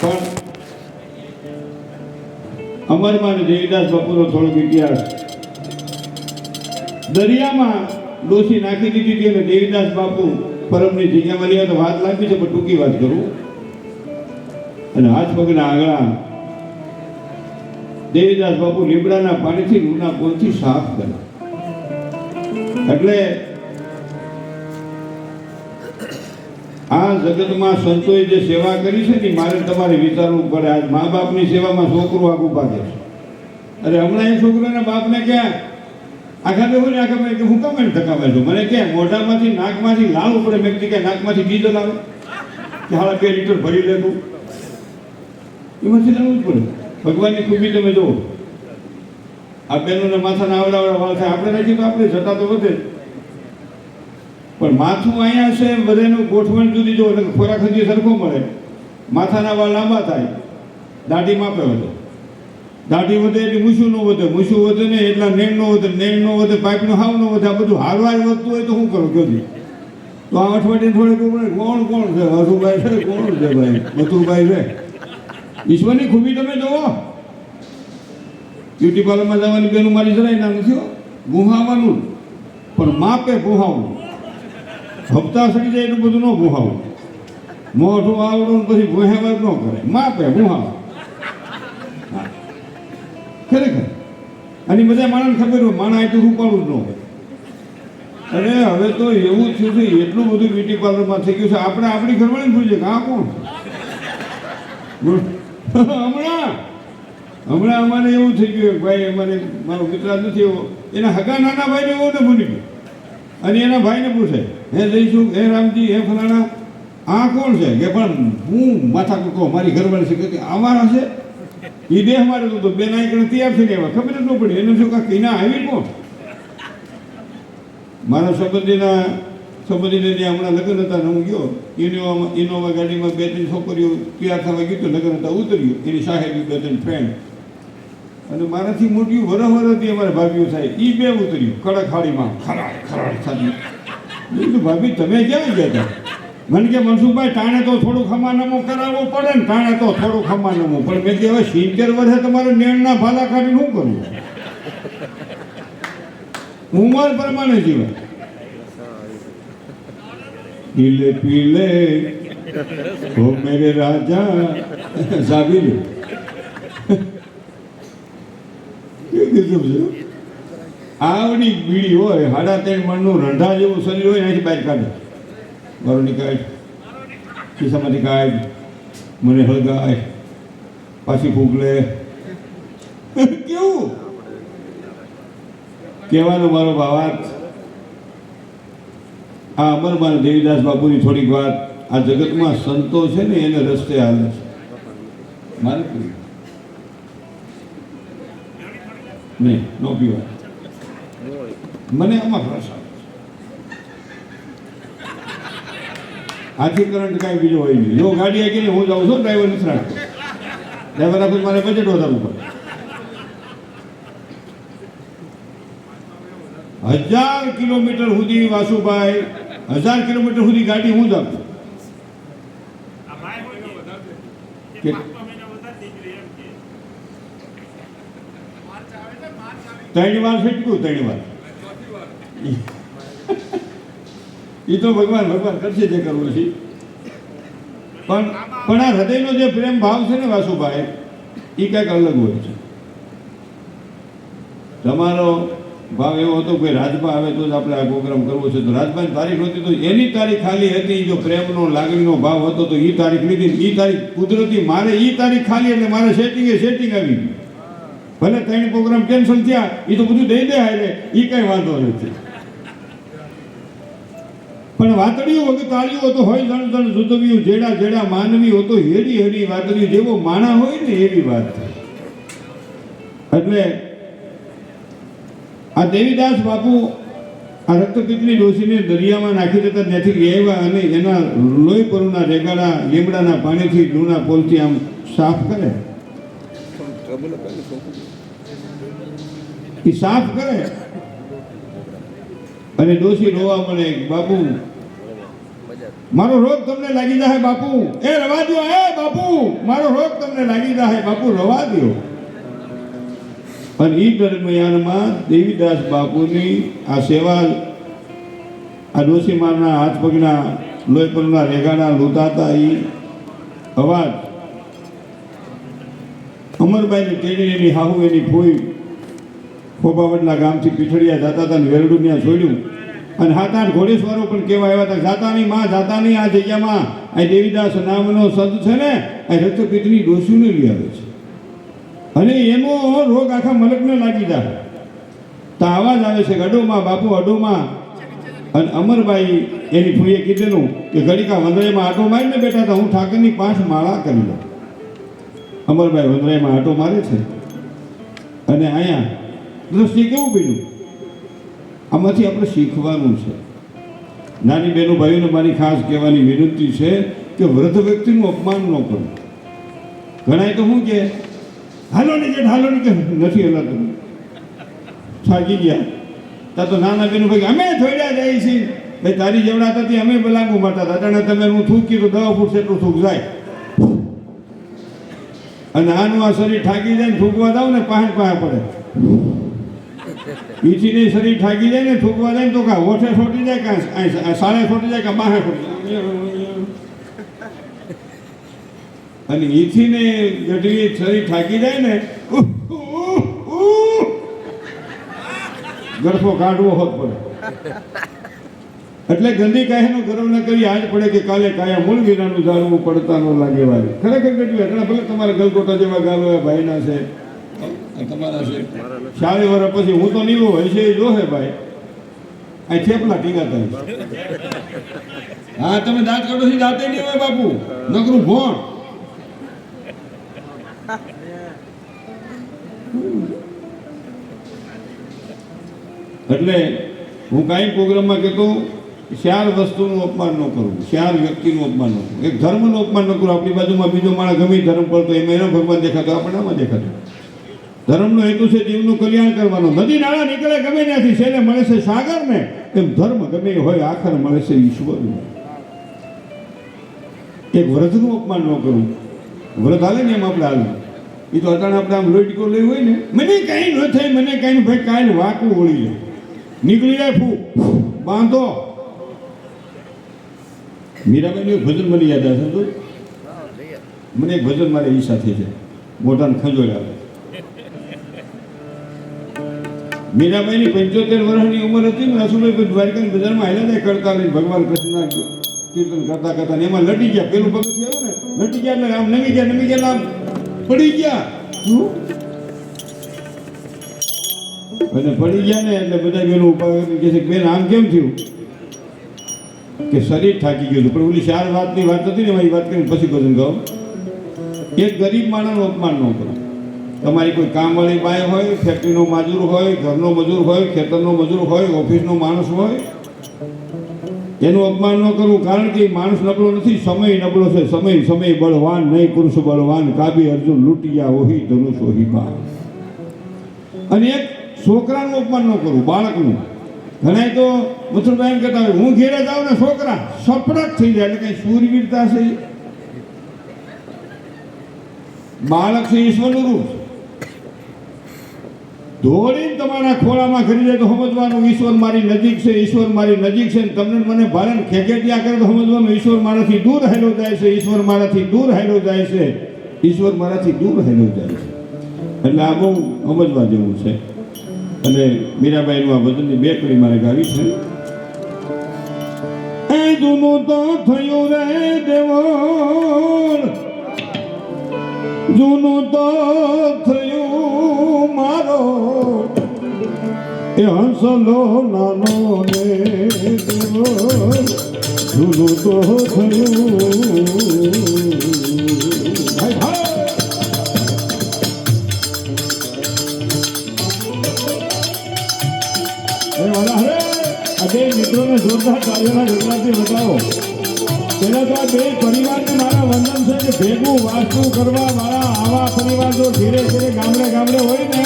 પણ અમરમાં અને દેવીદાસ બાપુનો થોડોક ઇતિહાસ. દરિયામાં ડોસી નાખી દીધી હતી અને દેવીદાસ બાપુ પરમની જગ્યામાં રહ્યા તો વાત લાગી છે, પણ ટૂંકી વાત કરું. અને હાથ પગના આંગળા દેવીદાસ બાપુ લીમડાના પાણીથી રૂના પોલથી સાફ કર્યા એટલે આ જગતમાં સંતોએ જે સેવા કરી છે ને, મારે તમારે વિચારવું પડે. આજ મા બાપની સેવામાં છોકરો આગું પાકે છે. અરે હમણાં એ છોકરાના બાપને ક્યાં? આખા દેવું ને આખા કે હું કમેન્ટ થકાવે છું? મને ક્યાં? મોઢામાંથી, નાકમાંથી લાલ ઉપડે મેં કે નાકમાંથી ડીઝલ આવે કે હાલા બે લીટર ભરી લેતું એમાંથી લાવવું જ પડે. ભગવાનની ખૂબી તમે જુઓ. આ બહેનોને માથાના આવડાવડા વાળ થાય. આપણે રાખીએ તો આપણે, જતા તો વધે. પણ માથું અહીંયા છે બધાનું ગોઠવણ જુદી જો, એટલે ખોરાક હજી સરખો મળે. માથાના વાળ લાંબા થાય. દાઢી માપે વધે. દાઢી વધે એટલે મૂછું ન વધે. મૂછું વધે ને એટલા નેણ નો વધે. નેણ નો વધે, પાઇપનો હાવ ન વધે. આ બધું હારવાર વધતું હોય તો શું કરું જોજી તો આ અઠવાડિયે થોડે કોણ કોણ છે? હસુભાઈ છે? કોણ છે ભાઈ? મથુભાઈ છે? ઈશ્વરની ખૂબી તમે જોવો. બ્યુટી પાર્લરમાં જવાની બેનું મારી જરાય ના નથી ગુહાવાનું. પણ માપે ગુહાવું. હપ્તા સડી જાય એટલું બધું ન ગુહાવું. મોઢું આવડું પછી ગુહાવા જ ન કરે. માપે ગુહાવ. હા. ખરેખર. અને બધા માણસ ખબર હોય, માણા એટલું રૂપાળું જ ન હોય. અરે, હવે તો એવું થયું છે, એટલું બધું બ્યુટી પાર્લરમાં થઈ ગયું છે, આપણે આપણી ઘરવાળી જાય. કે આ કોણ? હમણાં. હમણાં અમારે એવું થઈ ગયું ભાઈ, અમારે મારો મિત્ર નથી એવો. એના હગા નાના ભાઈને એવો ને ભૂલી ગયો. અને એના ભાઈને પૂછે, હે જઈશું હે રામજી, હે ફલાણા, આ કોણ છે? કે, પણ હું માથા કૂકો મારી ઘરવાળી છે. કે અમારા છે? એ દેહ મારે તો બેન આઈકણ તૈયાર થઈને આવ્યા. ખબર જ ન પડી. એને શું કાંક એના આવી કોણ? મારા સંબંધીના, સંબંધીને ત્યાં હમણાં લગ્ન હતા ને હું ગયો. ઇનોવા ઇનોવા ગાડીમાં બે ત્રણ છોકરીઓ તૈયાર થવા ગયું તો લગ્ન હતા, ઉતર્યું. એની સાહેબી બે ત્રણ ફ્રેન્ડ અને મારાથી મોટી વરહ વરહથી અમારે ભાભીઓ થાય. એ બે ઉતર્યું કડક હાડીમાં ખરાડ ખરાડ થતી કીધું, ભાભી, તમે ક્યાં ગયા હતા મને કે, મનસુખભાઈ, ટાણે તો થોડું ખમાનામું કરાવવું પડે ને ટાણે તો થોડું ખમાનામું પણ મેં કહેવાય સિત્તેર વર્ષે તમારે નેણના ભાલા કાઢીને શું કરવું ઉંમર પ્રમાણે જીવાય પીલે પીલે, ઓ મેરે રાજા લે કેવું કીધું આવડી બીડી હોય સાડા ત્રણ મણનું રંધા જેવું શરીર હોય એનાથી બહાર કાઢે. બારોની કાઢ, ખિસ્સામાંથી કાઢ, મને હળગાય, પાછી ફૂગલે કેવું? કહેવાનો મારો ભાવાર્થ. આ અમરમાન દેવીદાસ બાપુની થોડીક વાત. આ જગતમાં સંતો છે ને, એને રસ્તે હાલે છે. મારે નહીં નો પીવા મને આમાં રસ આવે છે. આથી કરંટ કાંઈ બીજો હોય નહીં જો ગાડી આવીને હું જાઉં છું ડ્રાઈવર નથી રાખતો ડ્રાઈવર રાખું મારે બજેટ વધારવું પડે હજાર કિલોમીટર સુધી વાસુભાઈ હજાર કિલોમીટર સુધી ગાડી હું જ આપું ત્રણ વાર ફેટકું ત્રણ વાર. એ તો ભગવાન ભગવાન કરશે જે કરવું છે. પણ પણ આ હૃદયનો જે પ્રેમ ભાવ છે ને વાસુભાઈ એ કંઈક અલગ હોય છે. તમારો ભાવ એવો હતો કે રાજભા આવે તો જ આપણે આ પ્રોગ્રામ કરવો છે. તો રાજભાની તારીખ હતી તો એની તારીખ ખાલી હતી, જો પ્રેમનો, લાગણીનો ભાવ હતો, તો એ તારીખ લીધી એ તારીખ કુદરતી, મારે એ તારીખ ખાલી એટલે મારે સેટિંગે સેટિંગ આવી ગયું ભલે ત્રણ પ્રોગ્રામ કેન્સલ થયા એ તો બધું દઈ દે હારે એ કઈ વાંધો નથી. પણ વાતડીઓ વગર તાળીઓ તો હોય, જણ જણ જુદવ્યું જેડા જેડા માનવી હતો હેડી હેડી વાતડીઓ, જેવો માણા હોય ને એવી વાત. એટલે આ દેવીદાસ બાપુ આ રક્તપિતની ડોસીને દરિયામાં નાખી દેતા ત્યાંથી આવ્યા અને એના લોહી પરુના રેગાડા, લીમડાના પાણીથી લૂણા પોલથી આમ સાફ કરે. એ સાફ કરે. અને ડોસી રોવા મળે, બાપુ, મારો રોગ તમને લાગી જાય બાપુ. એ, રવા દો એ, બાપુ, મારો રોગ તમને લાગી જાય બાપુ, રવા દો અને એ દરમિયાનમાં દેવીદાસ બાપુની આ સેવા, આ ડોશીમાના હાથ પગના લોહી પરના રેગાડા લૂંટાતા એ અવાજ અમરબાઈની ટેડી એની હાહુ એની ફોઈ ખોબાવડના ગામથી પીઠડિયા જતા હતા ને વેરડું ત્યાં છોડ્યું અને હાથ આઠ ઘોડેશ્વરો પણ કેવા આવ્યા હતા, જાતાની માં, જાતાની આ જગ્યામાં આ દેવીદાસ નામનો સંત છે ને, આ રક્તપીતની ડોસીને લઈ આવે છે. અને એનો રોગ આખા મલકને લાગી જાય. તો આવાજ આવે છે અડોમાં, બાપુ અડોમાં. અને અમરબાઈ એની ફૂઈએ કીધેલું કે ઘડીકા વંદરાયમાં આટો મારીને બેઠા હતા, હું ઠાકરની પાંચ માળા કરી લઉં. અમરભાઈ વંદરાયમાં આટો મારે છે. અને અહીંયા દ્રષ્ટિ કેવું બન્યું આમાંથી આપણે શીખવાનું છે. નાની બહેનો ભાઈઓને મારી ખાસ કહેવાની વિનંતી છે કે વૃદ્ધ વ્યક્તિનું અપમાન ન કરો. ગણાય તો શું કે, હાલો ને જે હાલો ને કે નથી હલાતું થાકી ગયા. તા તો નાના બેનો ભાઈ અમે થોડ્યા જાય છીએ ભાઈ, તારી જેવડા હતા અમે બલાગુ મારતા હતા. અટાણે તમે હું થૂકી તો દવા ફૂટ એટલું થૂક જાય. અને આનું આ શરીર થાકી જાય ને થૂકવા જાવ ને પાહે પાંચ પડે. ઈથી નહીં શરીર થાકી જાય ને થૂકવા જાય ને તો કા ઓઠે છોટી જાય કાં સાડે છોટી જાય કે બાહે છોટી જાય. અને ઈથી ને ગઢવી શરીર થાકી જાય ને ગળફો કાઢવો હોત પડે એટલે ગંદી કાયાનો ગર્વ ન કરી, આજ પડે કે કાલે કાયા મૂળ વિનાનું જાળવું પડતા ન લાગે વાળી. ખરેખર ગઢવી, એટલે ભલે તમારે ગલગોટા જેવા ગાલો ભાઈના છે તમારા છે ચાલી વર્ષ પછી હું તો નીવો હોય છે જોશે ભાઈ. આ થેપલા ટીકાતા હા તમે દાંત કાઢો છો દાંતે નહીં હોય બાપુ. નકરું ભોણ. એટલે હું કાંઈ પ્રોગ્રામમાં કહેતો ચાર વસ્તુનું અપમાન ન કરવું ચાર વ્યક્તિનું અપમાન ન કરવું. એક ધર્મનું અપમાન ન કરવું. આપણી બાજુમાં બીજો માણસ ગમે ધર્મ પડતો એમાં એનો ભગવાન દેખાતો આપણે આમાં દેખાતો. ધર્મનો હેતુ છે જીવનું કલ્યાણ કરવાનો. નદી નાળા નીકળે ગમે ત્યાંથી. છેલ્લે મળે છે સાગરને. એમ ધર્મ ગમે હોય આખર મળે છે ઈશ્વરને. એક વ્રતનું અપમાન ન કરવું વ્રત હાલે ને એમ આપણે હાલવું એ તો અટાણે આપણે આમ લોહીટકો લઈ હોય ને. મને કાંઈ ન થાય મને કાંઈ ભાઈ કાંઈ વાકું વળી જાય. નીકળી જાય ફૂ બાંધો. મીરાબાઈનું એક ભજન મને યાદ આવે છે મને એક ભજન મારે એ સાથે છે. મોઢાને ખંજોળ આવે. મીરાબાઈની પંચોતેર વર્ષની ઉંમર હતી ને રસુભાઈ દ્વારકાની બજારમાં આવ્યા ને કરતા લઈને ભગવાન કૃષ્ણના કીર્તન કરતા કરતા એમાં લટી ગયા. પેલું પગથિયું આવ્યું ને લટી ગયા એટલે આમ નમી ગયા નમી ગયા આમ પડી ગયા. અને પડી ગયા ને એટલે બધા બેનો ઉપાય કે છે બેન આમ કેમ થયું? કે શરીર થાકી ગયું પણ ઓલી ચાર વાતની વાત હતી ને એમાં વાત કરીને પછી ભજન ગાઓ એક ગરીબ માણસનું અપમાન ન કરો. તમારી કોઈ કામવાળી બાઈ હોય, ફેક્ટરીનો મજૂર હોય, ઘરનો મજૂર હોય, ખેતરનો મજૂર હોય, ઓફિસનો માણસ હોય, એનું અપમાન ન કરવું, કારણ કે માણસ નબળો નથી, સમય નબળો છે, સમય સમય બળવાન, નહીં પુરુષ બળવાન, કાબી અર્જુન, લૂંટિયા ઓહી, ધનુષ ઓહી બા અને એક છોકરાનું અપમાન ન કરવું, બાળકનું. ઘણા તો મથુરભાઈ કહેતા હોય, હું ઘેરે જાઉં ને છોકરા સપડક થઈ જાય. એટલે કઈ શૂરવીરતા છે બાળક છે ઈશ્વરનું રૂપ. દોડીને તમારા ખોળામાં ખરી જાય તો સમજવાનું, ઈશ્વર મારી નજીક છે, ઈશ્વર મારી નજીક છે તમને મને ભારે ખેકેટિયા કરે તો સમજવાનું ઈશ્વર મારાથી દૂર હેલો જાય છે, ઈશ્વર મારાથી દૂર હેલો જાય છે, ઈશ્વર મારાથી દૂર હેલો જાય છે. એટલે આ બહુ સમજવા જેવું છે. અને મીરાબાઈનું આ ભજનની બે કડી મારે ગાવી છે. એ જૂનું તો થયું રે દેવો જૂનું તો થયું મારો એ હંસલો નાનો ને દેવો. જૂનું તો થયું. બે મિત્રોને જોરદાર તાળીઓના ગુજરાતી બતાવો આ બે પરિવારને મારા વંદન છે કે ભેગું કરવા વાળા આવા પરિવાર જો ધીરે ધીરે ગામડે ગામડે હોય ને,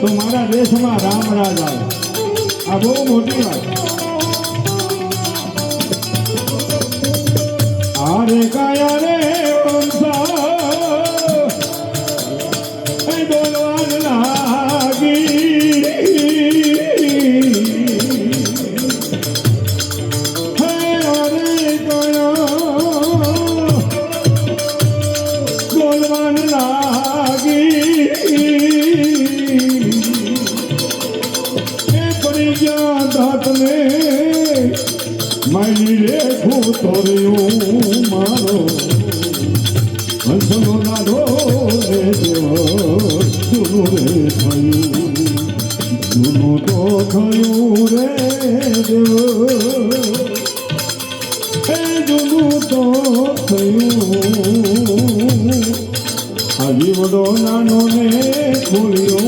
તો મારા દેશમાં રામ રાજ આવે. આ બહુ મોટી વાત. અરે કાયા રે ભૂતોર્યું મારો. હંસનો નાડો રે દેવ, જૂનું રે થયું. જૂનું તો થયું રે દેવ. એ જૂનું નાનો ને ખોલ્યો.